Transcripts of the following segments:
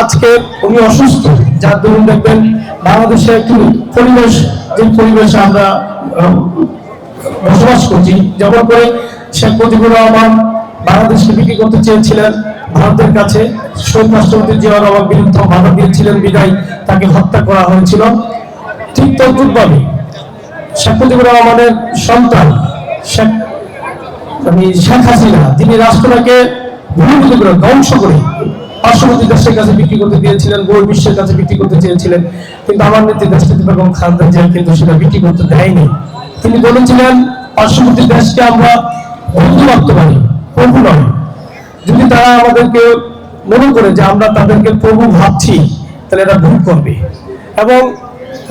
আজকে উনি অসুস্থ, যার দরুন দেখবেন বাংলাদেশে একটি পরিবেশ, যে পরিবেশে আমরা বসবাস করছি, যেমন করে শেখ মুজিবুর রহমান বাংলাদেশকে বিক্রি করতে চেয়েছিলেন ভারতের কাছে, শহীদ রাষ্ট্রপতি জিয়া রহমান বিরুদ্ধে বাধা দিয়েছিলেন, বিদায় তাকে হত্যা করা হয়েছিল। ঠিক তদ্রুপভাবে শেখ মুজিবুর রহমানের সন্তান শেখ মানে শেখ হাসিনা, যিনি রাষ্ট্রটাকে করে ধ্বংস করে পার্শ্ববর্তী দেশের কাছে বিক্রি করতে দিয়েছিলেন, গোল বিশ্বের কাছে বিক্রি করতে চেয়েছিলেন, কিন্তু আমার নেত্রী দেশটিতে বেগম খালেদা জিয়া কিন্তু সেটা বিক্রি করতে দেয়নি। তিনি বলেছিলেন, পার্শ্ববর্তী দেশকে আমরা বন্ধু রাখতে পারি, প্রভু নয়। যদি তারা আমাদেরকে মনে করে যে আমরা তাদেরকে প্রভু ভাবছি, তাহলে এটা ভুল করবে। এবং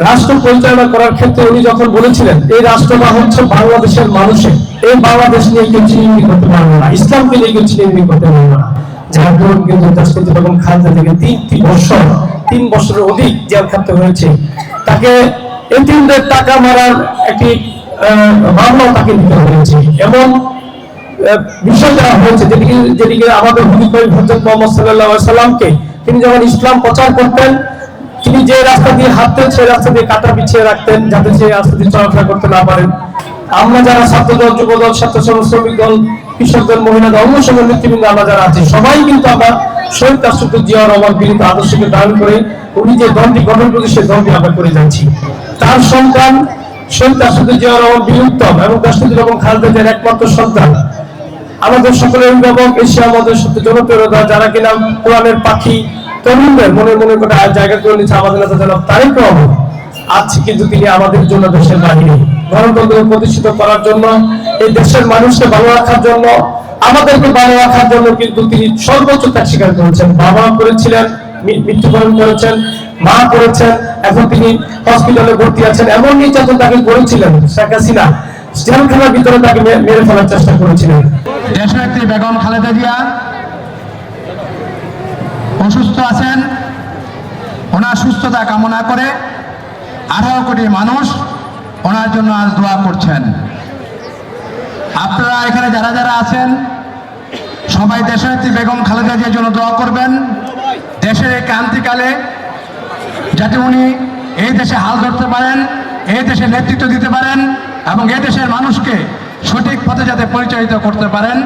রাষ্ট্র পরিচালনা করার ক্ষেত্রে উনি যখন বলেছিলেন, এই রাষ্ট্রটা হচ্ছে বাংলাদেশের মানুষের এই বাংলাদেশ নিয়ে কেউ চিনিমি করতে পারবে না, ইসলামকে নিয়ে কেউ চিনিমি করতে পারবে না। যার বেগম খালেদা থেকে তিনটি বছর তিন বছরের অধিক জেল খাটতে হয়েছে। তাকে টাকা মারার একটি মামলাও তাকে নিতে হয়েছে আহ, বিষয় দেওয়া হয়েছে যেদিকে যেদিকে আমাদের হজরত মোহাম্মদ আলাইহি সাল্লামকে তিনি যখন ইসলাম প্রচার করতেন তিনি যে রাস্তা দিয়ে হাঁটতেন সেই রাস্তা দিয়ে কাটা পিছিয়ে রাখতেন যাতে সেই রাস্তা দিয়ে চলাফেরা করতে না পারেন। আমরা যারা ছাত্র দল যুব দল ছাত্র শ্রমিক দল কৃষক দল মহিলা সময় নেতৃবৃন্দ আমরা যারা আছি, সবাই কিন্তু আমরা শহীদ রাষ্ট্রপতি জিয়া রহমান বিরুদ্ধে আদর্শকে ধারণ করে উনি যে দলটি গঠন করেছে, সেই দলটি আমরা করে যাচ্ছি। তার সন্তান শহীদ রাষ্ট্রপতি জিয়া রহমান বীরুত্তম এবং রাষ্ট্রপতি এবং খালেদা জিয়ার একমাত্র সন্তান। আমাদের সকলের অভিভাবক এসে আমাদের সত্যি জনপ্রিয়তা যারা কিনা কোরআনের পাখি তরুণদের মনে মনে করে জায়গা করে নিচ্ছে আমাদের নেতা জনাব তারেক রহমান আজ কিন্তু তিনি আমাদের জন্য দেশের বাহিনী। গণতন্ত্র প্রতিষ্ঠিত করার জন্য, এই দেশের মানুষকে ভালো রাখার জন্য, আমাদেরকে ভালো রাখার জন্য কিন্তু তিনি সর্বোচ্চ স্বীকার করেছেন। বাবা করেছিলেন মৃত্যুবরণ করেছেন, মা করেছেন, এখন তিনি হসপিটালে ভর্তি আছেন। এমন নির্যাতন তাকে করেছিলেন, শেখ হাসিনা। জেলখানার ভিতরে তাকে মেরে ফেলার চেষ্টা করেছিলেন। দেশনেত্রী বেগম খালেদা জিয়া অসুস্থ আছেন, ওনার সুস্থতা কামনা করে আঠারো কোটি মানুষ ওনার জন্য আজ দোয়া করছেন। আপনারা এখানে যারা যারা আছেন, সবাই দেশনেত্রী বেগম খালেদা জিয়ার জন্য দোয়া করবেন। দেশের এই ক্রান্তিকালে যাতে উনি এই দেশে হাল ধরতে পারেন, এই দেশে নেতৃত্ব দিতে পারেন এবং এই দেশের মানুষকে সঠিক পথে যাতে পরিচালিত করতে পারেন।